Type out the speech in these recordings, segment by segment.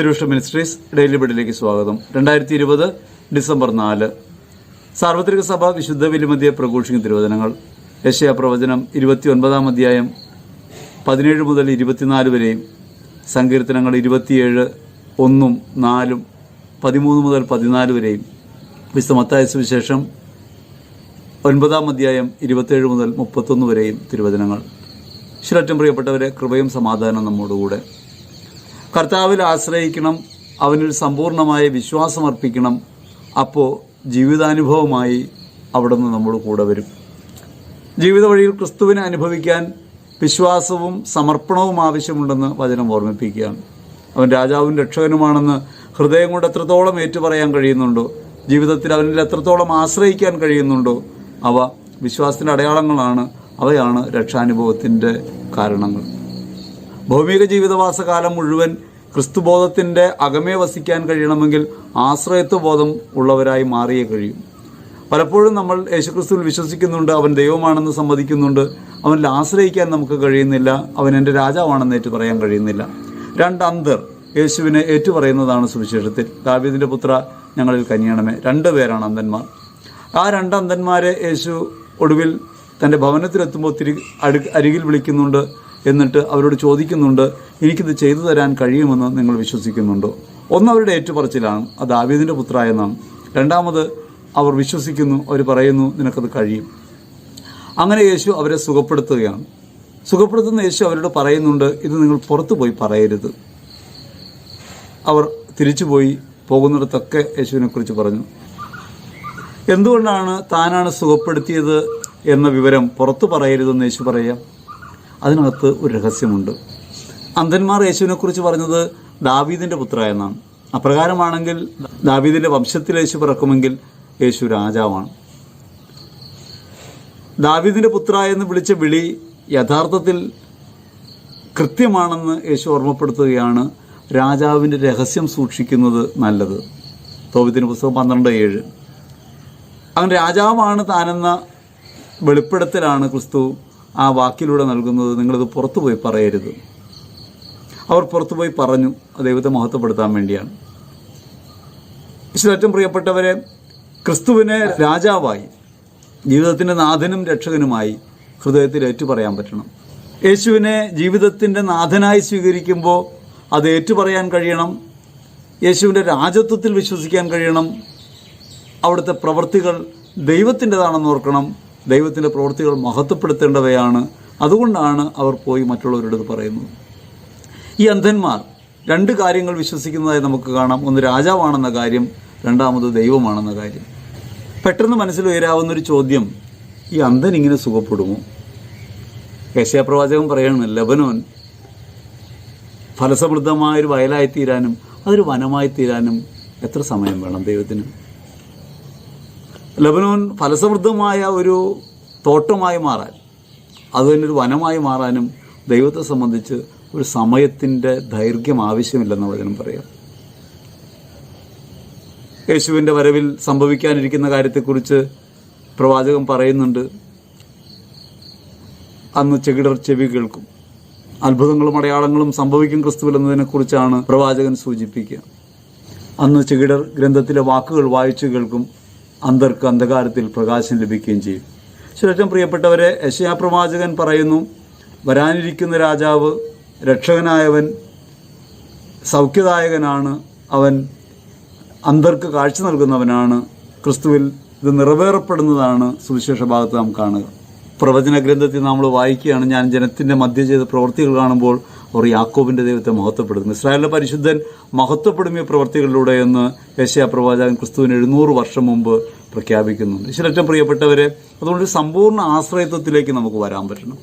തിരുവിഷ്ട ministries daily ബെഡിലേക്ക് സ്വാഗതം. രണ്ടായിരത്തി ഇരുപത് ഡിസംബർ നാല്. സാർവത്രിക സഭ വിശുദ്ധ വിലിമതിയെ പ്രഘോഷിക്കുന്ന തിരുവചനങ്ങൾ. യശയ പ്രവചനം ഇരുപത്തി ഒൻപതാം അധ്യായം പതിനേഴ് മുതൽ ഇരുപത്തിനാല് വരെയും. സങ്കീർത്തനങ്ങൾ ഇരുപത്തിയേഴ് ഒന്നും നാലും പതിമൂന്ന് മുതൽ പതിനാല് വരെയും. വിശ്വമത്തായ മത്തായ സുവിശേഷം ഒൻപതാം അധ്യായം ഇരുപത്തേഴ് മുതൽ മുപ്പത്തൊന്ന് വരെയും തിരുവചനങ്ങൾ. ശിരറ്റം പ്രിയപ്പെട്ടവരെ കൃപയും സമാധാനം നമ്മോടുകൂടെ. കർത്താവിൽ ആശ്രയിക്കണം അവനിൽ സമ്പൂർണമായ വിശ്വാസം അർപ്പിക്കണം അപ്പോൾ ജീവിതാനുഭവമായി അവിടുന്ന് നമ്മുടെ കൂടെ വരും. ജീവിത വഴിയിൽ ക്രിസ്തുവിനെ അനുഭവിക്കാൻ വിശ്വാസവും സമർപ്പണവും ആവശ്യമുണ്ടെന്ന് വചനം ഓർമ്മിപ്പിക്കുകയാണ്. അവൻ രാജാവും രക്ഷകനുമാണെന്ന് ഹൃദയം കൊണ്ട് എത്രത്തോളം ഏറ്റുപറയാൻ കഴിയുന്നുണ്ടോ ജീവിതത്തിൽ അവനിൽ എത്രത്തോളം ആശ്രയിക്കാൻ കഴിയുന്നുണ്ടോ അവ വിശ്വാസത്തിന്റെ അടയാളങ്ങളാണ് അവയാണ് രക്ഷാനുഭവത്തിന്റെ കാരണങ്ങൾ. ഭൗമിക ജീവിതവാസകാലം മുഴുവൻ ക്രിസ്തുബോധത്തിന്റെ അകമേ വസിക്കാൻ കഴിയണമെങ്കിൽ ആശ്രയത്വ ബോധം ഉള്ളവരായി മാറിയേ കഴിയും. പലപ്പോഴും നമ്മൾ യേശുക്രിസ്തുവിൽ വിശ്വസിക്കുന്നുണ്ട് അവൻ ദൈവമാണെന്ന് സമ്മതിക്കുന്നുണ്ട് അവനിൽ ആശ്രയിക്കാൻ നമുക്ക് കഴിയുന്നില്ല അവൻ എന്റെ രാജാവാണെന്ന് ഏറ്റു പറയാൻ കഴിയുന്നില്ല. രണ്ട് അന്തർ യേശുവിനെ ഏറ്റുപറയുന്നതാണ് സുവിശേഷത്തിൽ. ദാവീദിന്റെ പുത്ര ഞങ്ങളിൽ കനിയണമേ. രണ്ട് പേരാണ് അന്തന്മാർ ആ രണ്ട് അന്തന്മാരെ യേശു ഒടുവിൽ തന്റെ ഭവനത്തിലെത്തുമ്പോൾ തിരി അടു അരികിൽ വിളിക്കുന്നുണ്ട്. എന്നിട്ട് അവരോട് ചോദിക്കുന്നുണ്ട് എനിക്കിത് ചെയ്തു തരാൻ കഴിയുമെന്ന് നിങ്ങൾ വിശ്വസിക്കുന്നുണ്ടോ? ഒന്ന് അവരുടെ ഏറ്റുപറച്ചിലാണ് അത് ആവേദിന്റെ പുത്രായെന്നാണ് രണ്ടാമത് അവർ വിശ്വസിക്കുന്നു അവർ പറയുന്നു നിനക്കത് കഴിയും. അങ്ങനെ യേശു അവരെ സുഖപ്പെടുത്തുകയാണ്. സുഖപ്പെടുത്തുന്ന യേശു അവരോട് പറയുന്നുണ്ട് ഇത് നിങ്ങൾ പുറത്തു പോയി പറയരുത്. അവർ തിരിച്ചുപോയി പോകുന്നിടത്തൊക്കെ യേശുവിനെക്കുറിച്ച് പറഞ്ഞു. എന്തുകൊണ്ടാണ് താനാണ് സുഖപ്പെടുത്തിയത് എന്ന വിവരം പുറത്തു പറയരുതെന്ന് യേശു പറയാം? അതിനകത്ത് ഒരു രഹസ്യമുണ്ട്. അന്ധന്മാർ യേശുവിനെക്കുറിച്ച് പറഞ്ഞത് ദാവീദിന്റെ പുത്ര എന്നാണ്. അപ്രകാരമാണെങ്കിൽ ദാവീദിന്റെ വംശത്തിൽ യേശു പിറക്കുമെങ്കിൽ യേശു രാജാവാണ്. ദാവീദിന്റെ പുത്ര എന്ന് വിളിച്ച വിളി യഥാർത്ഥത്തിൽ കൃത്യമാണെന്ന് യേശു ഓർമ്മപ്പെടുത്തുകയാണ്. രാജാവിന്റെ രഹസ്യം സൂക്ഷിക്കുന്നത് നല്ലത്. തോബിത്തിന് പുസ്തകം പന്ത്രണ്ട് ഏഴ്. അവൻ രാജാവാണ് താനെന്ന വെളിപ്പെടുത്തലാണ് ക്രിസ്തു ആ വാക്കിലൂടെ നൽകുന്നത് നിങ്ങളിത് പുറത്തു പോയി പറയരുത്. അവർ പുറത്തു പോയി പറഞ്ഞു ദൈവത്തെ മഹത്വപ്പെടുത്താൻ വേണ്ടിയാണ്. ഏറ്റവും പ്രിയപ്പെട്ടവരെ ക്രിസ്തുവിനെ രാജാവായി ജീവിതത്തിന്റെ നാഥനും രക്ഷകനുമായി ഹൃദയത്തിൽ ഏറ്റുപറയാൻ പറ്റണം. യേശുവിനെ ജീവിതത്തിന്റെ നാഥനായി സ്വീകരിക്കുമ്പോൾ അത് ഏറ്റുപറയാൻ കഴിയണം. യേശുവിന്റെ രാജത്വത്തിൽ വിശ്വസിക്കാൻ കഴിയണം. അവിടുത്തെ പ്രവൃത്തികൾ ദൈവത്തിന്റെതാണെന്ന് ഓർക്കണം. ദൈവത്തിന്റെ പ്രവൃത്തികൾ മഹത്വപ്പെടുത്തേണ്ടവയാണ്. അതുകൊണ്ടാണ് അവർ പോയി മറ്റുള്ളവരുടെ പറയുന്നത്. ഈ അന്ധന്മാർ രണ്ട് കാര്യങ്ങൾ വിശ്വസിക്കുന്നതായി നമുക്ക് കാണാം. ഒന്ന് രാജാവാണെന്ന കാര്യം രണ്ടാമത് ദൈവമാണെന്ന കാര്യം. പെട്ടെന്ന് മനസ്സിൽ ഉയരാവുന്നൊരു ചോദ്യം ഈ അന്ധൻ ഇങ്ങനെ സുഖപ്പെടുമോ? യേശയപ്രവാചകൻ പറയണം ലബനോൻ ഫലസമൃദ്ധമായൊരു വയലായി തീരാനും അതൊരു വനമായി തീരാനും എത്ര സമയം വേണം ദൈവത്തിന്? ലബനോൻ ഫലസമൃദ്ധമായ ഒരു തോട്ടമായി മാറാൻ അത് തന്നെ ഒരു വനമായി മാറാനും ദൈവത്തെ സംബന്ധിച്ച് ഒരു സമയത്തിന്റെ ദൈർഘ്യം ആവശ്യമില്ലെന്ന് വചനം പറയാം യേശുവിന്റെ വരവിൽ സംഭവിക്കാനിരിക്കുന്ന കാര്യത്തെക്കുറിച്ച് പ്രവാചകൻ പറയുന്നുണ്ട്. അന്ന് ചെകിടർ ചെവി കേൾക്കും. അത്ഭുതങ്ങളും അടയാളങ്ങളും സംഭവിക്കും ക്രിസ്തുവിൽ എന്നതിനെക്കുറിച്ചാണ് പ്രവാചകൻ സൂചിപ്പിക്കുക. അന്ന് ചെകിടർ ഗ്രന്ഥത്തിലെ വാക്കുകൾ വായിച്ചു കേൾക്കും. അന്തർക്ക് അന്ധകാരത്തിൽ പ്രകാശം ലഭിക്കുകയും ചെയ്യും. ശേഷം പ്രിയപ്പെട്ടവരെ യശയാപ്രവാചകൻ പറയുന്നു വരാനിരിക്കുന്ന രാജാവ് രക്ഷകനായവൻ സൗഖ്യദായകനാണ് അവൻ അന്തർക്ക് കാഴ്ച നൽകുന്നവനാണ് ക്രിസ്തുവിൽ ഇത് നിറവേറപ്പെടുന്നതാണ് സുവിശേഷ ഭാഗത്ത് നാം കാണുക. പ്രവചന ഗ്രന്ഥത്തിൽ നമ്മൾ വായിക്കുകയാണ് ഞാൻ ജനത്തിന്റെ മധ്യ ചെയ്ത പ്രവൃത്തികൾ കാണുമ്പോൾ അവർ യാക്കോബിന്റെ ദൈവത്തെ മഹത്വപ്പെടുത്തുന്നു. ഇസ്രായേലിലെ പരിശുദ്ധൻ മഹത്വപ്പെടുമിയ പ്രവർത്തികളിലൂടെ എന്ന് യേശയ പ്രവാചകൻ ക്രിസ്തുവിന് എഴുന്നൂറ് വർഷം മുമ്പ് പ്രഖ്യാപിക്കുന്നുണ്ട് ഈശ്വരറ്റം പ്രിയപ്പെട്ടവരെ അതുകൊണ്ട് സമ്പൂർണ ആശ്രയത്വത്തിലേക്ക് നമുക്ക് വരാൻ പറ്റണം.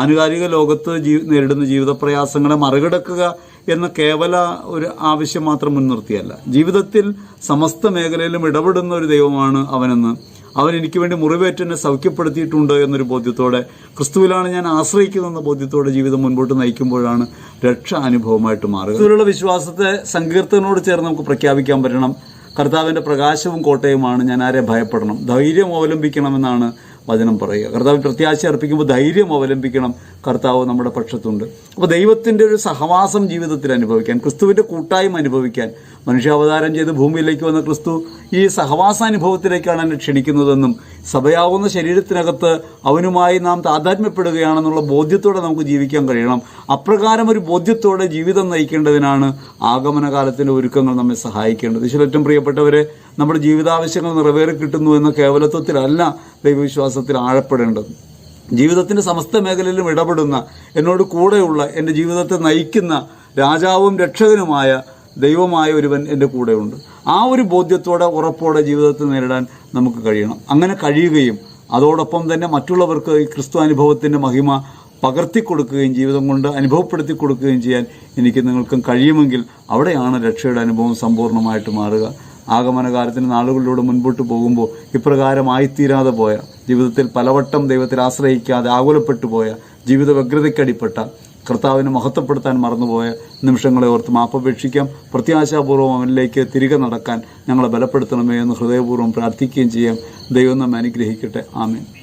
ആനുകാലിക ലോകത്ത് ജീ നേരിടുന്ന ജീവിത പ്രയാസങ്ങളെ മറികടക്കുക എന്ന കേവല ഒരു ആവശ്യം മാത്രം മുൻനിർത്തിയല്ല. ജീവിതത്തിൽ സമസ്ത മേഖലയിലും ഇടപെടുന്ന ഒരു ദൈവമാണ് അവനെന്ന് അവൻ എനിക്ക് വേണ്ടി മുറിവേറ്റെന്നെ സൗഖ്യപ്പെടുത്തിയിട്ടുണ്ട് എന്നൊരു ബോധ്യത്തോടെ ക്രിസ്തുവിലാണ് ഞാൻ ആശ്രയിക്കുന്നതെന്ന ബോധ്യത്തോടെ ജീവിതം മുൻപോട്ട് നയിക്കുമ്പോഴാണ് രക്ഷ അനുഭവമായിട്ട് മാറുക. ക്രിസ്തുവിലുള്ള വിശ്വാസത്തെ സങ്കീർത്തനോട് ചേർന്ന് നമുക്ക് പ്രഖ്യാപിക്കാൻ പറ്റണം. കർത്താവിന്റെ പ്രകാശവും കോട്ടയുമാണ് ഞാൻ ആരെ ഭയപ്പെടണം. ധൈര്യം അവലംബിക്കണമെന്നാണ് വചനം പറയുക. കർത്താവ് പ്രത്യാശ അർപ്പിക്കുമ്പോൾ ധൈര്യം അവലംബിക്കണം. കർത്താവ് നമ്മുടെ പക്ഷത്തുണ്ട്. അപ്പോൾ ദൈവത്തിന്റെ ഒരു സഹവാസം ജീവിതത്തിൽ അനുഭവിക്കാൻ ക്രിസ്തുവിന്റെ കൂട്ടായ്മ അനുഭവിക്കാൻ മനുഷ്യാവതാരം ചെയ്ത് ഭൂമിയിലേക്ക് വന്ന ക്രിസ്തു ഈ സഹവാസാനുഭവത്തിലേക്കാണ് എന്നെ ക്ഷണിക്കുന്നതെന്നും സഭയാവുന്ന ശരീരത്തിനകത്ത് അവനുമായി നാം താതാത്മ്യപ്പെടുകയാണെന്നുള്ള ബോധ്യത്തോടെ നമുക്ക് ജീവിക്കാൻ കഴിയണം. അപ്രകാരം ഒരു ബോധ്യത്തോടെ ജീവിതം നയിക്കേണ്ടതിനാണ് ആഗമനകാലത്തിന്റെ ഒരുക്കങ്ങൾ നമ്മെ സഹായിക്കേണ്ടത്. ഏറ്റവും പ്രിയപ്പെട്ടവരെ നമ്മുടെ ജീവിതാവശ്യങ്ങൾ നിറവേറി കിട്ടുന്നു എന്ന കേവലത്വത്തിലല്ല ദൈവവിശ്വാസത്തിൽ ആഴപ്പെടേണ്ടത്. ജീവിതത്തിന്റെ സമസ്ത മേഖലയിലും ഇടപെടുന്ന എന്നോട് കൂടെയുള്ള എന്റെ ജീവിതത്തെ നയിക്കുന്ന രാജാവും രക്ഷകനുമായ ദൈവമായ ഒരുവൻ എന്റെ കൂടെയുണ്ട്. ആ ഒരു ബോധ്യത്തോടെ ഉറപ്പോടെ ജീവിതത്തെ നേരിടാൻ നമുക്ക് കഴിയണം. അങ്ങനെ കഴിയുകയും അതോടൊപ്പം തന്നെ മറ്റുള്ളവർക്ക് ഈ ക്രിസ്തു അനുഭവത്തിന്റെ മഹിമ പകർത്തി കൊടുക്കുകയും ജീവിതം കൊണ്ട് അനുഭവപ്പെടുത്തി കൊടുക്കുകയും ചെയ്യാൻ എനിക്ക് നിങ്ങൾക്കും കഴിയുമെങ്കിൽ അവിടെയാണ് രക്ഷയുടെ അനുഭവം സമ്പൂർണമായിട്ട് മാറുക. ആഗമനകാലത്തിന് നാളുകളിലൂടെ മുൻപോട്ട് പോകുമ്പോൾ ഇപ്രകാരമായിത്തീരാതെ പോയ ജീവിതത്തിൽ പലവട്ടം ദൈവത്തിൽ ആശ്രയിക്കാതെ ആകുലപ്പെട്ടു പോയ ജീവിത വ്യഗ്രതയ്ക്കടിപ്പെട്ട കർത്താവിനെ മഹത്വപ്പെടുത്താൻ മറന്നുപോയ നിമിഷങ്ങളെ ഓർത്ത് മാപ്പപേക്ഷിക്കാം പ്രത്യാശാപൂർവം അവനിലേക്ക് തിരികെ നടക്കാൻ ഞങ്ങളെ ബലപ്പെടുത്തണമേ എന്ന് ഹൃദയപൂർവം പ്രാർത്ഥിക്കുകയും ചെയ്യാം. ദൈവം നമ്മെ അനുഗ്രഹിക്കട്ടെ. ആമേൻ.